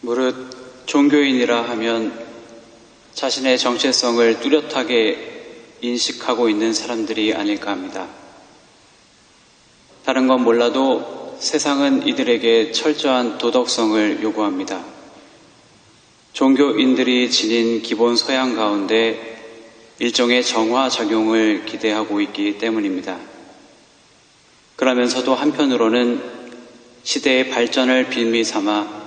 무릇 종교인이라 하면 자신의 정체성을 뚜렷하게 인식하고 있는 사람들이 아닐까 합니다. 다른 건 몰라도 세상은 이들에게 철저한 도덕성을 요구합니다. 종교인들이 지닌 기본 소양 가운데 일종의 정화 작용을 기대하고 있기 때문입니다. 그러면서도 한편으로는 시대의 발전을 빌미 삼아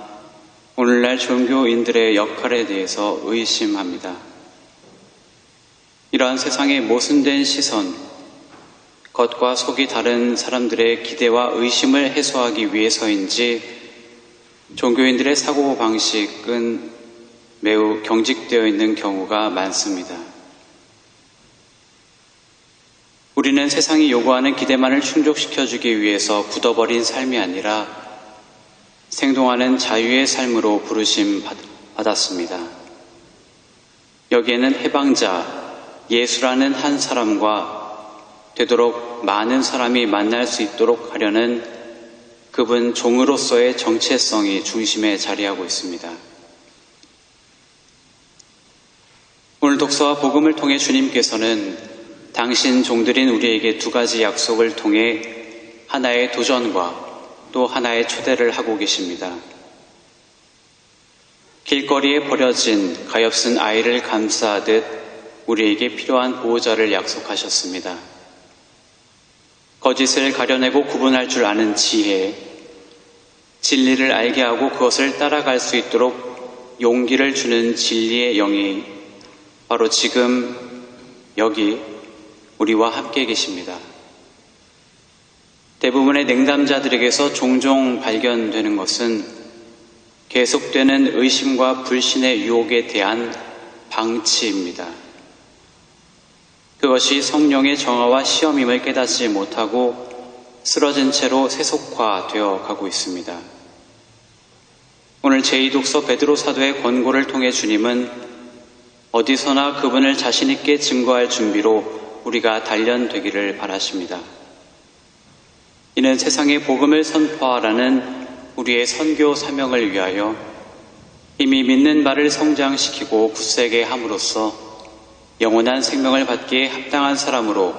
오늘날 종교인들의 역할에 대해서 의심합니다. 이러한 세상의 모순된 시선, 겉과 속이 다른 사람들의 기대와 의심을 해소하기 위해서인지 종교인들의 사고방식은 매우 경직되어 있는 경우가 많습니다. 우리는 세상이 요구하는 기대만을 충족시켜주기 위해서 굳어버린 삶이 아니라 생동하는 자유의 삶으로 부르심 받았습니다. 여기에는 해방자, 예수라는 한 사람과 되도록 많은 사람이 만날 수 있도록 하려는 그분 종으로서의 정체성이 중심에 자리하고 있습니다. 오늘 독서와 복음을 통해 주님께서는 당신 종들인 우리에게 두 가지 약속을 통해 하나의 도전과 또 하나의 초대를 하고 계십니다. 길거리에 버려진 가엾은 아이를 감싸듯 우리에게 필요한 보호자를 약속하셨습니다. 거짓을 가려내고 구분할 줄 아는 지혜, 진리를 알게 하고 그것을 따라갈 수 있도록 용기를 주는 진리의 영이 바로 지금 여기 우리와 함께 계십니다. 대부분의 냉담자들에게서 종종 발견되는 것은 계속되는 의심과 불신의 유혹에 대한 방치입니다. 그것이 성령의 정화와 시험임을 깨닫지 못하고 쓰러진 채로 세속화되어 가고 있습니다. 오늘 제2독서 베드로 사도의 권고를 통해 주님은 어디서나 그분을 자신있게 증거할 준비로 우리가 단련되기를 바라십니다. 이는 세상의 복음을 선포하라는 우리의 선교 사명을 위하여 이미 믿는 바를 성장시키고 굳세게 함으로써 영원한 생명을 받기에 합당한 사람으로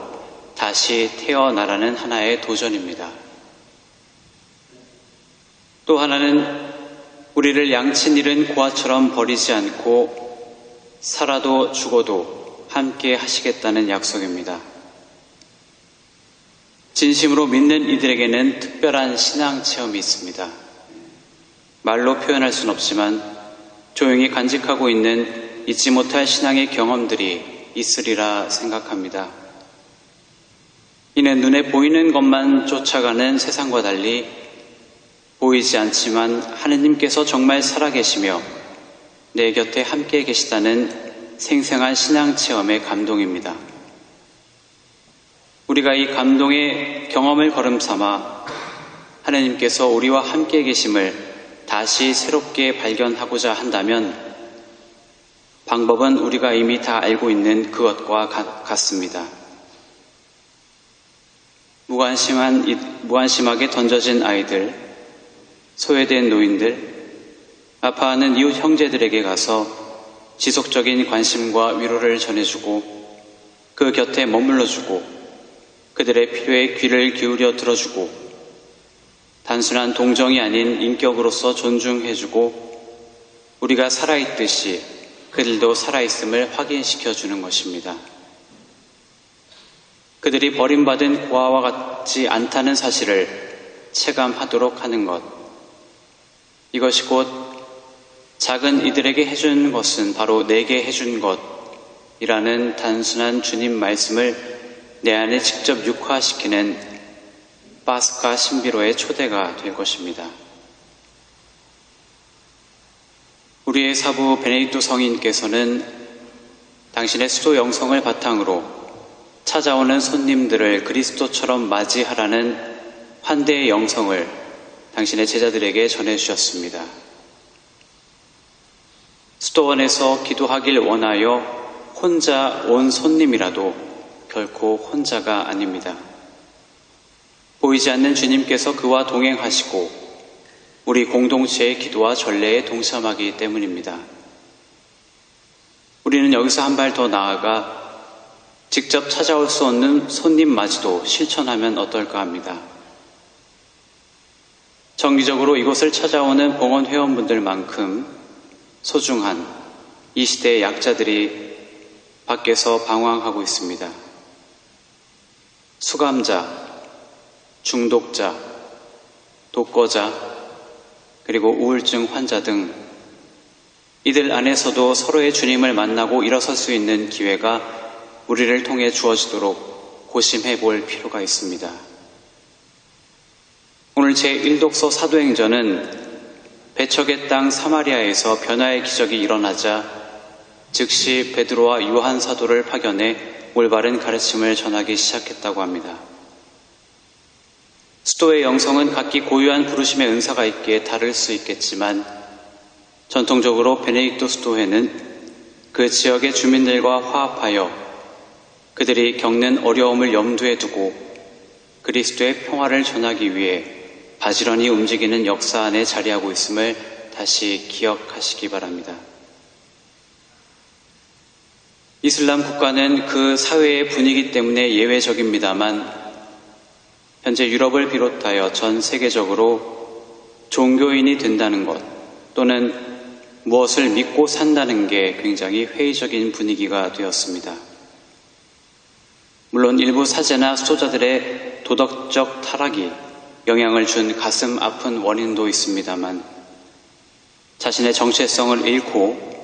다시 태어나라는 하나의 도전입니다. 또 하나는 우리를 양친 잃은 고아처럼 버리지 않고 살아도 죽어도 함께 하시겠다는 약속입니다. 진심으로 믿는 이들에게는 특별한 신앙 체험이 있습니다. 말로 표현할 순 없지만 조용히 간직하고 있는 잊지 못할 신앙의 경험들이 있으리라 생각합니다. 이는 눈에 보이는 것만 쫓아가는 세상과 달리 보이지 않지만 하느님께서 정말 살아계시며 내 곁에 함께 계시다는 생생한 신앙 체험의 감동입니다. 우리가 이 감동의 경험을 걸음 삼아 하나님께서 우리와 함께 계심을 다시 새롭게 발견하고자 한다면 방법은 우리가 이미 다 알고 있는 그것과 같습니다. 무관심한, 무관심하게 던져진 아이들, 소외된 노인들, 아파하는 이웃 형제들에게 가서 지속적인 관심과 위로를 전해주고 그 곁에 머물러주고 그들의 필요에 귀를 기울여 들어주고 단순한 동정이 아닌 인격으로서 존중해주고 우리가 살아있듯이 그들도 살아있음을 확인시켜 주는 것입니다. 그들이 버림받은 고아와 같지 않다는 사실을 체감하도록 하는 것. 이것이 곧 작은 이들에게 해준 것은 바로 내게 해준 것이라는 단순한 주님 말씀을 내 안에 직접 육화시키는 파스카 신비로의 초대가 될 것입니다. 우리의 사부 베네딕토 성인께서는 당신의 수도 영성을 바탕으로 찾아오는 손님들을 그리스도처럼 맞이하라는 환대의 영성을 당신의 제자들에게 전해주셨습니다. 수도원에서 기도하길 원하여 혼자 온 손님이라도 결코 혼자가 아닙니다. 보이지 않는 주님께서 그와 동행하시고 우리 공동체의 기도와 전례에 동참하기 때문입니다. 우리는 여기서 한 발 더 나아가 직접 찾아올 수 없는 손님맞이도 실천하면 어떨까 합니다. 정기적으로 이곳을 찾아오는 봉헌 회원분들만큼 소중한 이 시대의 약자들이 밖에서 방황하고 있습니다. 수감자, 중독자, 독거자, 그리고 우울증 환자 등 이들 안에서도 서로의 주님을 만나고 일어설 수 있는 기회가 우리를 통해 주어지도록 고심해 볼 필요가 있습니다. 오늘 제1독서 사도행전은 배척의 땅 사마리아에서 변화의 기적이 일어나자 즉시 베드로와 요한 사도를 파견해 올바른 가르침을 전하기 시작했다고 합니다. 수도의 영성은 각기 고유한 부르심의 은사가 있기에 다를 수 있겠지만 전통적으로 베네딕토 수도회는 그 지역의 주민들과 화합하여 그들이 겪는 어려움을 염두에 두고 그리스도의 평화를 전하기 위해 바지런히 움직이는 역사 안에 자리하고 있음을 다시 기억하시기 바랍니다. 이슬람 국가는 그 사회의 분위기 때문에 예외적입니다만 현재 유럽을 비롯하여 전 세계적으로 종교인이 된다는 것 또는 무엇을 믿고 산다는 게 굉장히 회의적인 분위기가 되었습니다. 물론 일부 사제나 수도자들의 도덕적 타락이 영향을 준 가슴 아픈 원인도 있습니다만 자신의 정체성을 잃고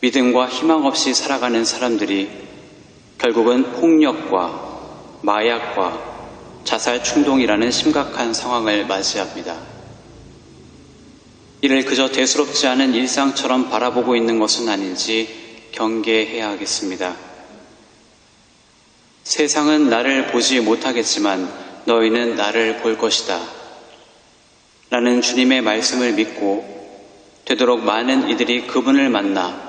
믿음과 희망 없이 살아가는 사람들이 결국은 폭력과 마약과 자살 충동이라는 심각한 상황을 맞이합니다. 이를 그저 대수롭지 않은 일상처럼 바라보고 있는 것은 아닌지 경계해야 하겠습니다. 세상은 나를 보지 못하겠지만 너희는 나를 볼 것이다. 라는 주님의 말씀을 믿고 되도록 많은 이들이 그분을 만나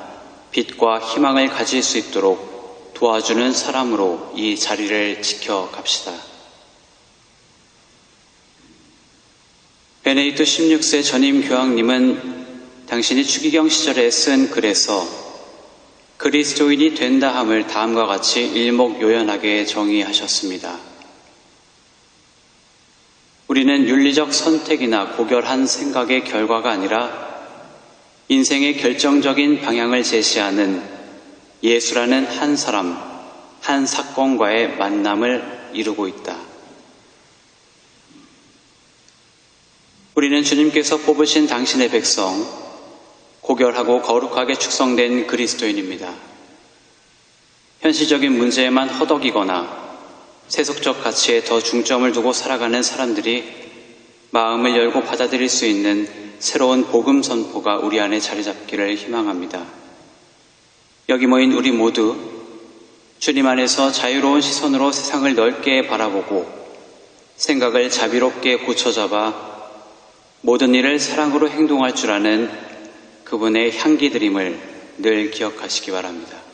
빛과 희망을 가질 수 있도록 도와주는 사람으로 이 자리를 지켜갑시다. 베네이트 16세 전임 교황님은 당신이 추기경 시절에 쓴 글에서 그리스도인이 된다함을 다음과 같이 일목요연하게 정의하셨습니다. 우리는 윤리적 선택이나 고결한 생각의 결과가 아니라 인생의 결정적인 방향을 제시하는 예수라는 한 사람, 한 사건과의 만남을 이루고 있다. 우리는 주님께서 뽑으신 당신의 백성, 고결하고 거룩하게 축성된 그리스도인입니다. 현실적인 문제에만 허덕이거나 세속적 가치에 더 중점을 두고 살아가는 사람들이 마음을 열고 받아들일 수 있는 새로운 복음 선포가 우리 안에 자리 잡기를 희망합니다. 여기 모인 우리 모두 주님 안에서 자유로운 시선으로 세상을 넓게 바라보고 생각을 자비롭게 고쳐잡아 모든 일을 사랑으로 행동할 줄 아는 그분의 향기 드림을 늘 기억하시기 바랍니다.